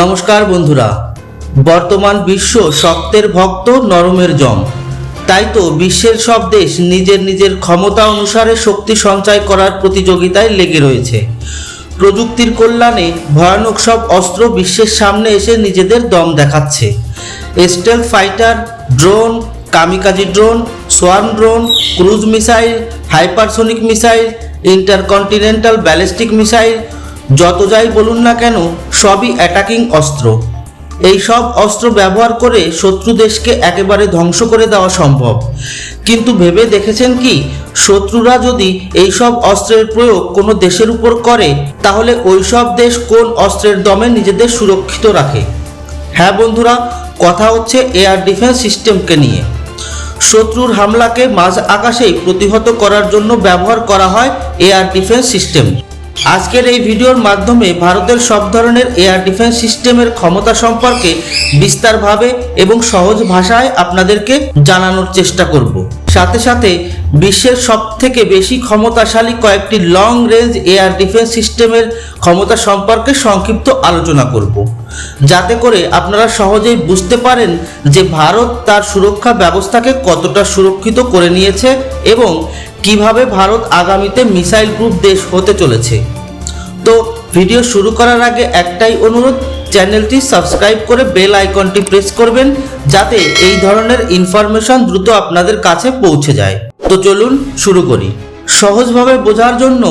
নমস্কার বন্ধুরা। বর্তমান বিশ্ব শক্তের ভক্ত নরমের জম। তাই তো বিশ্বের সব দেশ নিজের নিজের ক্ষমতা অনুসারে শক্তি সঞ্চয় করার প্রতিযোগিতায় লেগে রয়েছে। প্রযুক্তির কল্যাণে ভয়ানক সব অস্ত্র বিশ্বের সামনে এসে নিজেদের দম দেখাচ্ছে। Stealth fighter, drone, kamikaze drone swarm drone, cruise missile, hypersonic missile, intercontinental ballistic missile যত যাই বলুন না কেন, সবই অ্যাটাকিং অস্ত্র। এই সব অস্ত্র ব্যবহার করে শত্রু দেশকে একেবারে ধ্বংস করে দেওয়া সম্ভব। কিন্তু ভেবে দেখেছেন কি, শত্রুরা যদি এই সব অস্ত্রের প্রয়োগ কোনো দেশের উপর করে, তাহলে ওই সব দেশ কোন অস্ত্রের দমে নিজেদের সুরক্ষিত রাখে? হ্যাঁ বন্ধুরা, কথা হচ্ছে এয়ার ডিফেন্স সিস্টেমকে নিয়ে। শত্রুর হামলাকে মাঝ আকাশেই প্রতিহত করার জন্য ব্যবহার করা হয় এয়ার ডিফেন্স সিস্টেম আজকের এই ভিডিওর মাধ্যমে ভারতের সব ধরনের এয়ার ডিফেন্স সিস্টেমের ক্ষমতা সম্পর্কে বিস্তারভাবে এবং সহজ ভাষায় আপনাদেরকে জানানোর চেষ্টা করব। সাথে সাথে বিশ্বের সব থেকে বেশি ক্ষমতাশালী কয়েকটি লং রেঞ্জ এয়ার ডিফেন্স সিস্টেমের ক্ষমতা সম্পর্কে সংক্ষিপ্ত আলোচনা করব। যাতে করে আপনারা সহজেই বুঝতে পারেন যে ভারত তার সুরক্ষা ব্যবস্থাকে কতটা সুরক্ষিত করে নিয়েছে এবং কীভাবে ভারত আগামীতে মিসাইল প্রুফ দেশ হতে চলেছে। তো ভিডিও শুরু করার আগে একটাই অনুরোধ, চ্যানেলটি সাবস্ক্রাইব করে বেল আইকনটি প্রেস করবেন, যাতে এই ধরনের ইনফরমেশন দ্রুত আপনাদের কাছে পৌঁছে যায়। তো চলুন শুরু করি। সহজভাবে বোঝার জন্য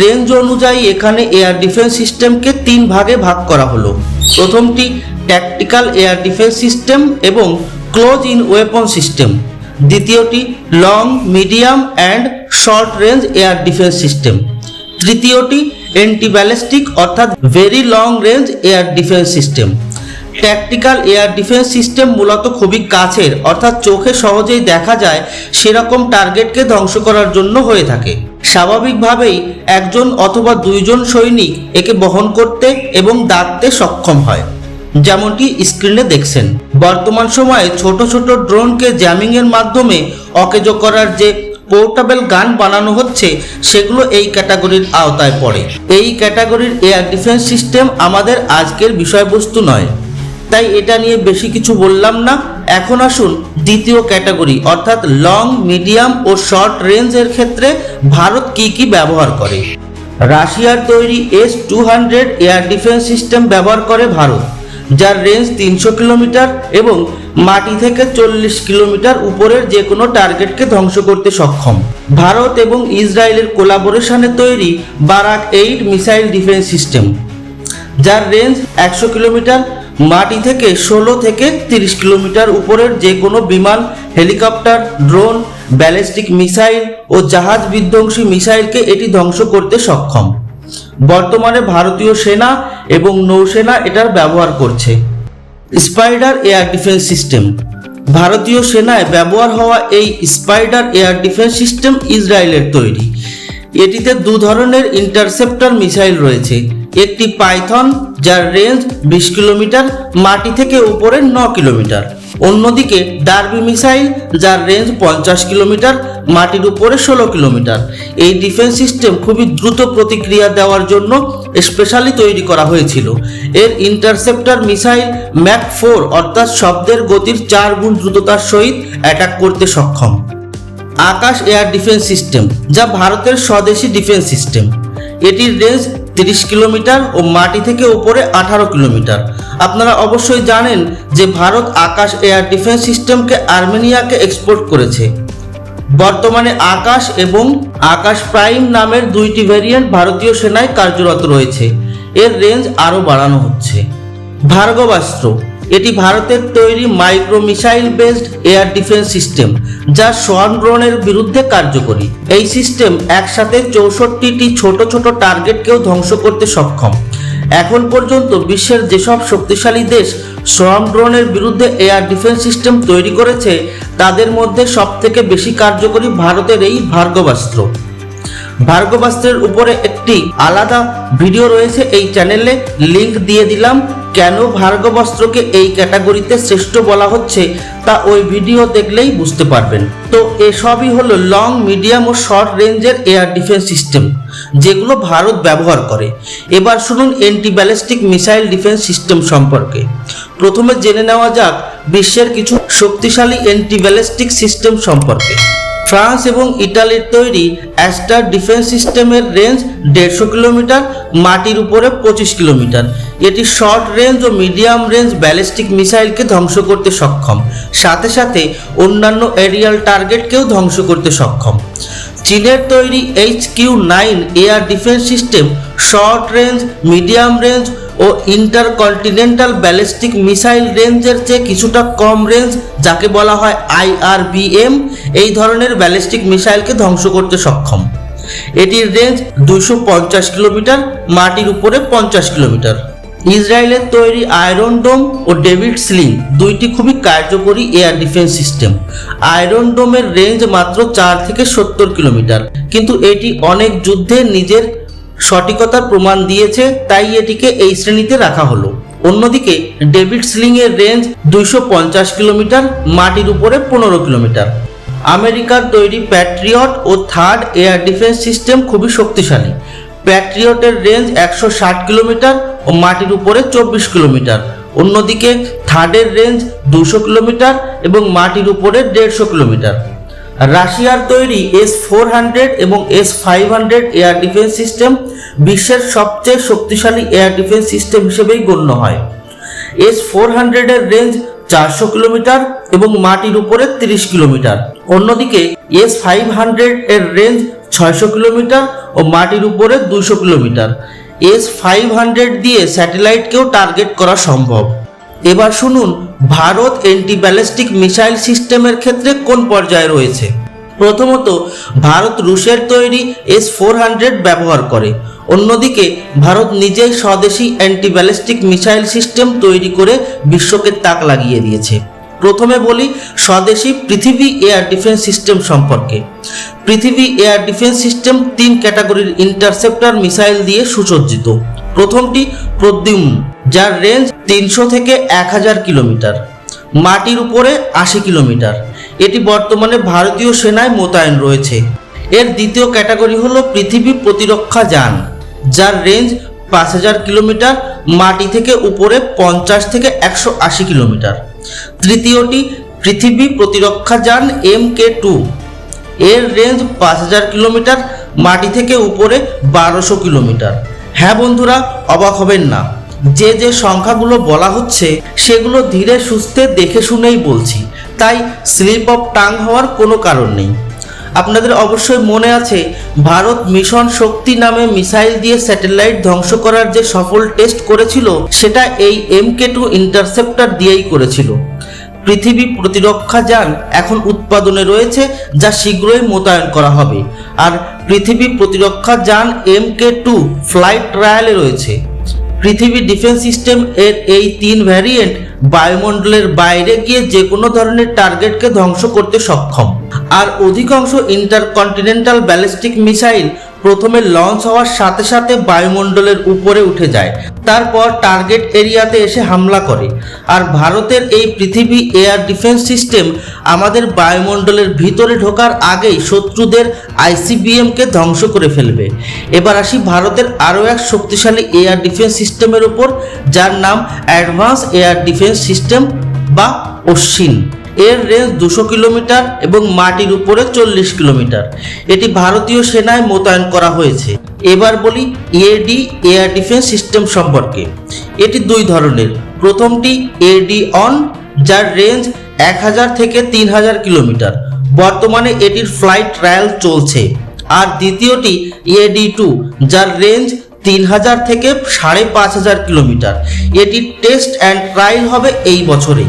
রেঞ্জ অনুযায়ী এখানে এয়ার ডিফেন্স সিস্টেমকে তিন ভাগে ভাগ করা হলো। প্রথমটি ট্যাকটিক্যাল এয়ার ডিফেন্স সিস্টেম এবং ক্লোজ ইন ওয়েপন সিস্টেম দ্বিতীয়টি long medium and short range air defence system তৃতীয়টি অ্যান্টি ব্যালিস্টিক অর্থাৎ very long range air defence system tactical air defence system মূলত খুবই কাছের, অর্থাৎ চোখে সহজেই দেখা যায় সেরকম টার্গেটকে ধ্বংস করার জন্য হয়ে থাকে। স্বাভাবিকভাবেই একজন অথবা দুইজন সৈনিক একে বহন করতে এবং দাগতে সক্ষম হয়। যেমনটি স্ক্রিনে দেখছেন। বর্তমান সময়ে ছোট ছোট ড্রোনকে জ্যামিংয়ের মাধ্যমে অকেজো করার যে পোর্টেবল গান বানানো হচ্ছে, সেগুলো এই ক্যাটাগরির আওতায় পড়ে। এই ক্যাটাগরির এয়ার ডিফেন্স সিস্টেম আমাদের আজকের বিষয়বস্তু নয়। তাই এটা নিয়ে বেশি কিছু বললাম না। এখন আসুন দ্বিতীয় ক্যাটাগরি, অর্থাৎ লং, মিডিয়াম ও শর্ট রেঞ্জের ক্ষেত্রে ভারত কি কি ব্যবহার করে? রাশিয়ার তৈরি S two hundred air defence system ব্যবহার করে ভারত। যার রেঞ্জ তিনশো কিলোমিটার এবং মাটি থেকে চল্লিশ কিলোমিটার উপরের যে কোনো টার্গেটকে ধ্বংস করতে সক্ষম। ভারত এবং ইসরায়েলের কোলাবোরেশনে তৈরি Barak eight missile defence system যার রেঞ্জ একশো কিলোমিটার, মাটি থেকে ষোলো থেকে তিরিশ কিলোমিটার উপরের যে কোনো বিমান, হেলিকপ্টার ড্রোন ব্যালিস্টিক মিসাইল ও জাহাজ বিধ্বংসী মিসাইলকে এটি ধ্বংস করতে সক্ষম। বর্তমানে ভারতীয় সেনা এবং নৌসেনা এটার ব্যবহার করছে। Spider air defence system. ভারতীয় সেনায় ব্যবহার হওয়া এই স্পাইডার এয়ার ডিফেন্স সিস্টেম ইসরায়েলের তৈরি। এটিতে দু ধরনের ইন্টারসেপ্টর মিসাইল রয়েছে। একটি পাইথন যার রেঞ্জ বিশ কিলোমিটার, মাটি থেকে উপরে ন কিলোমিটার। অন্যদিকে ডার্বি মিসাইল যার রেঞ্জ পঞ্চাশ কিলোমিটার, মাটির উপরে ষোলো কিলোমিটার। এই ডিফেন্স সিস্টেম খুবই দ্রুত প্রতিক্রিয়া দেওয়ার জন্য স্পেশালি তৈরি করা হয়েছিল। এর ইন্টারসেপ্টার মিসাইল ম্যাক ফোর অর্থাৎ শব্দের গতির চার গুণ দ্রুততার সহিত অ্যাটাক করতে সক্ষম। আকাশ এয়ার ডিফেন্স সিস্টেম যা ভারতের স্বদেশি ডিফেন্স সিস্টেম এটির রেঞ্জ তিরিশ কিলোমিটার ও মাটি থেকে উপরে আঠারো কিলোমিটার। আপনারা অবশ্যই জানেন যে ভারত আকাশ এয়ার ডিফেন্স সিস্টেমকে আর্মেনিয়াকে এক্সপোর্ট করেছে। বর্তমানে আকাশ এবং আকাশ প্রাইম নামের দুইটি ভ্যারিয়েন্ট ভারতীয় সেনায় কার্যরত রয়েছে। এর রেঞ্জ আরও বাড়ানো হচ্ছে। ভার্গবাস্ত্র এটি ভারতের তৈরি micro missile based air defence system, যা সোয়ান ড্রোনের বিরুদ্ধে কার্যকরী। এই সিস্টেম একসাথে চৌষট্টিটি ছোট ছোট টার্গেটকেও ধ্বংস করতে সক্ষম। এখন পর্যন্ত বিশ্বের যেসব শক্তিশালী দেশ সোয়াম ড্রোনের বিরুদ্ধে এয়ার ডিফেন্স সিস্টেম তৈরি করেছে, তাদের মধ্যে সবথেকে বেশি কার্যকরী ভারতের এই ভার্গবাস্ত্র। ভার্গবাস্ত্রের উপরে একটি আলাদা ভিডিও রয়েছে এই চ্যানেলে, লিংক দিয়ে দিলাম। কেন ভার্গবস্ত্রকে এই ক্যাটাগরিতে শ্রেষ্ঠ বলা হচ্ছে তা ওই ভিডিও দেখলেই বুঝতে পারবেন। তো এসবই হলো লং, মিডিয়াম ও শর্ট রেঞ্জের এয়ার ডিফেন্স সিস্টেম, যেগুলো ভারত ব্যবহার করে। এবার শুনুন anti ballistic missile defence system সম্পর্কে। প্রথমে জেনে নেওয়া যাক বিশ্বের কিছু শক্তিশালী অ্যান্টি ব্যালিস্টিক সিস্টেম সম্পর্কে। ফ্রান্স এবং ইটালির তৈরি অ্যাস্টার ডিফেন্স সিস্টেমের রেঞ্জ দেড়শো কিলোমিটার, মাটির উপরে পঁচিশ কিলোমিটার। এটি শর্ট রেঞ্জ ও মিডিয়াম রেঞ্জ ব্যালিস্টিক মিসাইলকে ধ্বংস করতে সক্ষম। সাথে সাথে অন্যান্য এরিয়াল টার্গেটকেও ধ্বংস করতে সক্ষম। চীনের তৈরি H Q nine air defence system short range, medium range ও ইন্টারকন্টিনেন্টাল ব্যালিস্টিক মিসাইল রেঞ্জের চেয়ে কিছুটা কম রেঞ্জ, যাকে বলা হয় আইআরবিএম এই ধরনের ব্যালিস্টিক মিসাইলকে ধ্বংস করতে সক্ষম। এটির রেঞ্জ দুইশো পঞ্চাশ কিলোমিটার, মাটির উপরে পঞ্চাশ কিলোমিটার। ইসরায়েলের তৈরি আয়রন ডোম ও ডেভিড স্লিং দুইটি খুবই কার্যকরী এয়ার ডিফেন্স সিস্টেম। আয়রন ডোমের রেঞ্জ মাত্র চার থেকে সত্তর কিলোমিটার, কিন্তু এটি অনেক যুদ্ধে নিজের সঠিকতার প্রমাণ দিয়েছে, তাই এটিকে এই শ্রেণীতে রাখা হলো। অন্যদিকে, ডেভিড স্লিং এর রেঞ্জ দুইশো পঞ্চাশ কিলোমিটার, মাটির উপরে পনেরো কিলোমিটার। আমেরিকার তৈরি প্যাট্রিয়ট ও থার্ড এয়ার ডিফেন্স সিস্টেম খুবই শক্তিশালী। প্যাট্রিয়টের রেঞ্জ একশো ষাট কিলোমিটার ও মাটির উপরে চব্বিশ কিলোমিটার। অন্যদিকে, থার্ডের রেঞ্জ দুশো কিলোমিটার এবং মাটির উপরে দেড়শো কিলোমিটার। রাশিয়ার তৈরি এস ফোর হান্ড্রেড এবং S five hundred air defence system বিশ্বের সবচেয়ে শক্তিশালী এয়ার ডিফেন্স সিস্টেম হিসেবেই গণ্য হয়। এস ফোর হান্ড্রেডের রেঞ্জ চারশো কিলোমিটার এবং মাটির উপরে তিরিশ কিলোমিটার। অন্যদিকে এস ফাইভ হান্ড্রেড এর রেঞ্জ ছয়শো কিলোমিটার ও মাটির উপরে দুশো কিলোমিটার। এস ফাইভ হান্ড্রেড দিয়ে স্যাটেলাইটকেও টার্গেট করা সম্ভব। এবার শুনুন, ভারত অ্যান্টি ব্যালিস্টিক মিসাইল সিস্টেমের ক্ষেত্রে কোন পর্যায়ে রয়েছে? প্রথমত, ভারত রুশের তৈরি এস ফোর হান্ড্রেড ব্যবহার করে। অন্যদিকে, ভারত নিজেই স্বদেশি অ্যান্টি ব্যালিস্টিক মিসাইল সিস্টেম তৈরি করে বিশ্বকে তাক লাগিয়ে দিয়েছে। প্রথমে বলি, স্বদেশি পৃথিবী এয়ার ডিফেন্স সিস্টেম সম্পর্কে। পৃথিবী এয়ার ডিফেন্স সিস্টেম তিন ক্যাটাগরির ইন্টারসেপ্টার মিসাইল দিয়ে সুসজ্জিত। প্রথমটি প্রদ্যুম্ন। যার রেঞ্জ তিনশো থেকে এক হাজার কিলোমিটার। মাটির উপরে আশি কিলোমিটার। এটি বর্তমানে ভারতীয় সেনায় মোতায়েন রয়েছে। এর দ্বিতীয় ক্যাটাগরি হল পৃথিবী প্রতিরক্ষা যান, যার রেঞ্জ পাঁচ হাজার কিলোমিটার, মাটি থেকে উপরে পঞ্চাশ থেকে একশো আশি কিলোমিটার। তৃতীয়টি পৃথিবী প্রতিরক্ষা যান, এম কে টু। এর রেঞ্জ পাঁচ হাজার কিলোমিটার, মাটি থেকে উপরে বারোশো কিলোমিটার। হ্যাঁ বন্ধুরা, অবাক হবেন না। যে যে সংখ্যাগুলো বলা হচ্ছে সেগুলো ধীরে সুস্থে দেখে শুনেই বলছি। তাই স্লিপ অফ টাং হওয়ার কোনো কারণ নেই। আপনাদের অবশ্যই মনে আছে, ভারত মিশন শক্তি নামে মিসাইল দিয়ে স্যাটেলাইট ধ্বংস করার যে সফল টেস্ট করেছিল, সেটা এই এমকে টু ইন্টারসেপ্টার দিয়েই করেছিল। পৃথিবী প্রতিরক্ষা যান এখন উৎপাদনে রয়েছে, যা শীঘ্রই মোতায়েন করা হবে। আর পৃথিবী প্রতিরক্ষা যান এম কে টু ফ্লাইট ট্রায়ালে রয়েছে। পৃথিবী ডিফেন্স সিস্টেম এর এই তিন ভ্যারিয়েন্ট বায়ুমণ্ডলের বাইরে গিয়ে যে কোনো ধরনের টার্গেটকে ধ্বংস করতে সক্ষম। আর অধিকাংশ ইন্টারকন্টিনেন্টাল ব্যালিস্টিক মিসাইল প্রথমে লঞ্চ হওয়ার সাথে সাথে বায়ুমণ্ডলের উপরে উঠে যায়। তারপর টার্গেট এরিয়াতে এসে হামলা করে। আর ভারতের এই পৃথিবী এয়ার ডিফেন্স সিস্টেম আমাদের বায়ুমণ্ডলের ভিতরে ঢোকার আগেই শত্রুদের আইসিবিএমকে ধ্বংস করে ফেলবে। এবার আসি ভারতের আরও এক শক্তিশালী এয়ার ডিফেন্স সিস্টেমের উপর, যার নাম অ্যাডভান্স এয়ার ডিফেন্স সিস্টেম বা অশ্বিন। এর রেঞ্জ দুশো কিলোমিটার এবং মাটির উপরে চল্লিশ কিলোমিটার। এটি ভারতীয় সেনায় মোতায়েন করা হয়েছে। এবার বলি এডি এয়ার ডিফেন্স সিস্টেম সম্পর্কে। এটি দুই ধরনের। প্রথমটি এডি অন যার রেঞ্জ এক হাজার থেকে তিন হাজার কিলোমিটার। বর্তমানে এটির ফ্লাইট ট্রায়াল চলছে। আর দ্বিতীয়টি এডি টু যার রেঞ্জ তিন হাজার থেকে সাড়ে পাঁচ হাজার কিলোমিটার। এটির টেস্ট অ্যান্ড ট্রায়াল হবে এই বছরে।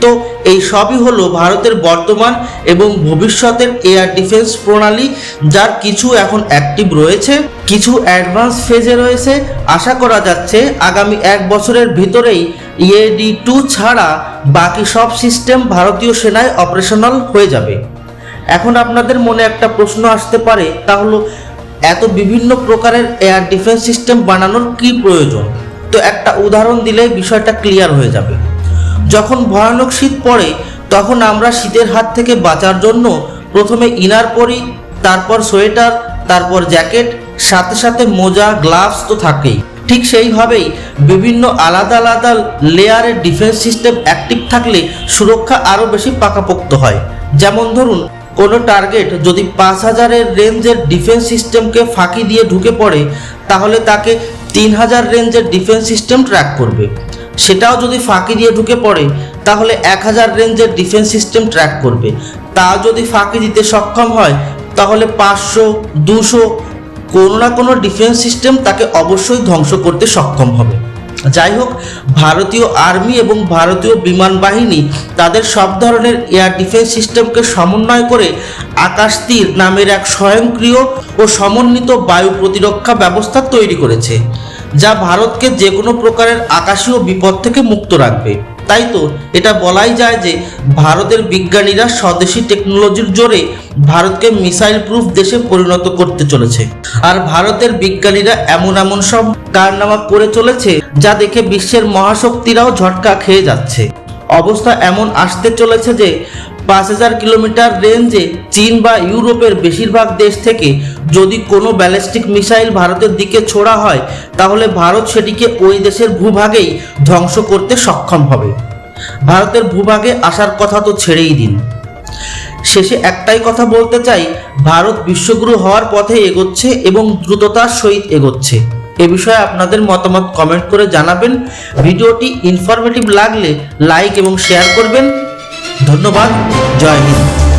তো এই সবই হলো ভারতের বর্তমান এবং ভবিষ্যতের এয়ার ডিফেন্স প্রণালী, যার কিছু এখন অ্যাক্টিভ রয়েছে, কিছু অ্যাডভান্স ফেজে রয়েছে। আশা করা যাচ্ছে আগামী এক বছরের ভিতরেই ইএডি টু ছাড়া বাকি সব সিস্টেম ভারতীয় সেনায় অপারেশনাল হয়ে যাবে। এখন আপনাদের মনে একটা প্রশ্ন আসতে পারে, তা হলো, এত বিভিন্ন প্রকারের এয়ার ডিফেন্স সিস্টেম বানানোর কি প্রয়োজন? তো একটা উদাহরণ দিলে বিষয়টা ক্লিয়ার হয়ে যাবে। যখন ভয়ানক শীত পড়ে, তখন আমরা শীতের হাত থেকে বাঁচার জন্য প্রথমে ইনার পরি, তারপর সোয়েটার, তারপর জ্যাকেট, সাথে সাথে মোজা, গ্লাভস তো থাকেই। ঠিক সেইভাবেই বিভিন্ন আলাদা আলাদা লেয়ারের ডিফেন্স সিস্টেম অ্যাক্টিভ থাকলে সুরক্ষা আরও বেশি পাকাপোক্ত হয়। যেমন ধরুন, কোনো টার্গেট যদি পাঁচ হাজারের রেঞ্জের ডিফেন্স সিস্টেমকে ফাঁকি দিয়ে ঢুকে পড়ে, তাহলে তাকে তিন হাজার রেঞ্জের ডিফেন্স সিস্টেম ট্র্যাক করবে। সেটাও যদি ফাঁকি দিয়ে ঢুকে পড়ে, তাহলে এক হাজার রেঞ্জের ডিফেন্স সিস্টেম ট্র্যাক করবে। তা যদি ফাঁকি দিতে সক্ষম হয়, তাহলে পাঁচশো, দুশো, কোনো না কোনো ডিফেন্স সিস্টেম তাকে অবশ্যই ধ্বংস করতে সক্ষম হবে। যাই হোক, ভারতীয় আর্মি এবং ভারতীয় বিমান বাহিনী তাদের সব ধরনের এয়ার ডিফেন্স সিস্টেমকে সমন্বয় করে আকাশ তীর নামের এক স্বয়ংক্রিয় ও সমন্বিত বায়ু প্রতিরক্ষা ব্যবস্থা তৈরি করেছে। যা ভারতকে যে কোনো প্রকারের আকাশীয় বিপদ থেকে মুক্ত রাখবে। তাই তো এটা বলাই যায় যে ভারতের বিজ্ঞানীরা স্বদেশি টেকনোলজির জোরে ভারতকে মিসাইল প্রুফ দেশে পরিণত করতে চলেছে। আর ভারতের বিজ্ঞানীরা এমন এমন সব কারনামা করে চলেছে যা দেখে বিশ্বের মহাশক্তিরাও ঝটকা খেয়ে যাচ্ছে। অবস্থা এমন আসতে চলেছে যে পাঁচ হাজার কিলোমিটার রেঞ্জে চীন বা ইউরোপের বেশিরভাগ দেশ থেকে যদি কোনো ব্যালিস্টিক মিসাইল ভারতের দিকে ছোড়া হয়, তাহলে ভারত সেটিকে ওই দেশের ভূভাগেই ধ্বংস করতে সক্ষম হবে। ভারতের ভূভাগে আসার কথা তো ছেড়েই দিন। শেষে একটাই কথা বলতে চাই, ভারত বিশ্বগুরু হওয়ার পথে এগোচ্ছে এবং দ্রুততার সহিত এগোচ্ছে। এ বিষয়ে আপনাদের মতামত কমেন্ট করে জানাবেন। ভিডিওটি ইনফরমেটিভ লাগলে লাইক এবং শেয়ার করবেন। ধন্যবাদ জয় হিন্দ।